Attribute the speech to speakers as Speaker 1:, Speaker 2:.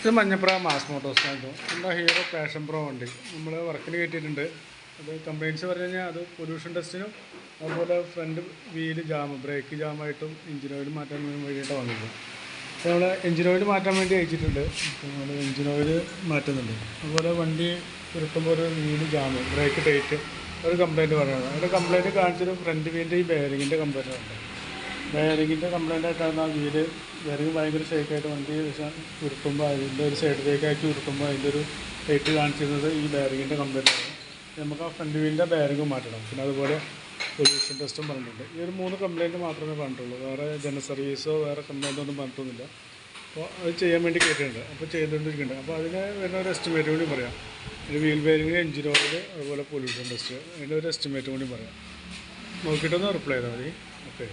Speaker 1: ഇത് മഞ്ഞപ്പുറ മാസ് മോട്ടോഴ്സിനായിരുന്നു നമ്മുടെ hero passion pro വണ്ടി നമ്മൾ വർക്കിന് കയറ്റിയിട്ടുണ്ട്. അത് കംപ്ലയിൻസ് പറഞ്ഞു കഴിഞ്ഞാൽ അത് പൊല്യൂഷൻ ടെസ്റ്റിനും അതുപോലെ ഫ്രണ്ട് വീൽ ജാം ബ്രേക്ക് ജാമായിട്ടും എഞ്ചിൻ ഓയിൽ മാറ്റാൻ വേണ്ടിയിട്ടാണ് വന്നത് അപ്പോൾ നമ്മൾ എഞ്ചിൻ ഓയിൽ മാറ്റാൻ വേണ്ടി അയച്ചിട്ടുണ്ട്. നമ്മൾ എഞ്ചിൻ ഓയിൽ മാറ്റുന്നുണ്ട്. അതുപോലെ വണ്ടി ഉരുട്ടുമ്പോൾ ഒരു വീൽ ജാമ് ബ്രേക്ക് ടൈറ്റ് ഒരു കംപ്ലയിന്റ് പറയുന്നത് അതിന്റെ കംപ്ലയിന്റ് കാണിച്ചൊരു ഫ്രണ്ട് വീലിന്റെ ഈ ബെയറിങ്ങിന്റെ കംപ്ലയിന്റ് ഉണ്ട് ബെയറിങ്ങിന്റെ കംപ്ലയിന്റ് ആയിട്ടാണ് ആ വീൽ ബെയറിങ് ഭയങ്കര ഷേക്കായിട്ട് വണ്ടി ഉരുട്ടുമ്പോൾ അതിന്റെ ഒരു സൈഡിലേക്കാക്കി ഉരുട്ടുമ്പോൾ അതിന്റെ ഒരു ലൈറ്റ് കാണിച്ചിരുന്നത് ഈ ബെയറിങ്ങിന്റെ കംപ്ലയിന്റ് ആണ്. നമുക്ക് ആ ഫ്രണ്ട് വീലിന്റെ ബെയറിങ് മാറ്റണം. പിന്നെ അതുപോലെ പൊല്യൂഷൻ ടെസ്റ്റും പറഞ്ഞിട്ടുണ്ട്. ഈ ഒരു മൂന്ന് കംപ്ലയിന്റ് മാത്രമേ പറഞ്ഞിട്ടുള്ളൂ. വേറെ ജനസർവീസോ വേറെ കംപ്ലയിന്റ് ഒന്നും പറഞ്ഞിട്ടൊന്നുമില്ല. അപ്പോൾ അത് ചെയ്യാൻ വേണ്ടി കേട്ടിട്ടുണ്ട്. അപ്പോൾ ചെയ്തുകൊണ്ടിരിക്കുന്നുണ്ട് അപ്പോൾ അതിന് വരുന്ന ഒരു എസ്റ്റിമേറ്റ് കൂടി പറയാം. ഒരു വീൽ ബെയറിംഗ് എഞ്ചിൻ ഓയിൽ അതുപോലെ പൊല്യൂഷൻ ടെസ്റ്റ് അതിന്റെ ഒരു എസ്റ്റിമേറ്റ് കൂടി പറയാം. നോക്കിയിട്ടൊന്ന് റിപ്ലൈ ചെയ്താൽ മതി. ഓക്കെ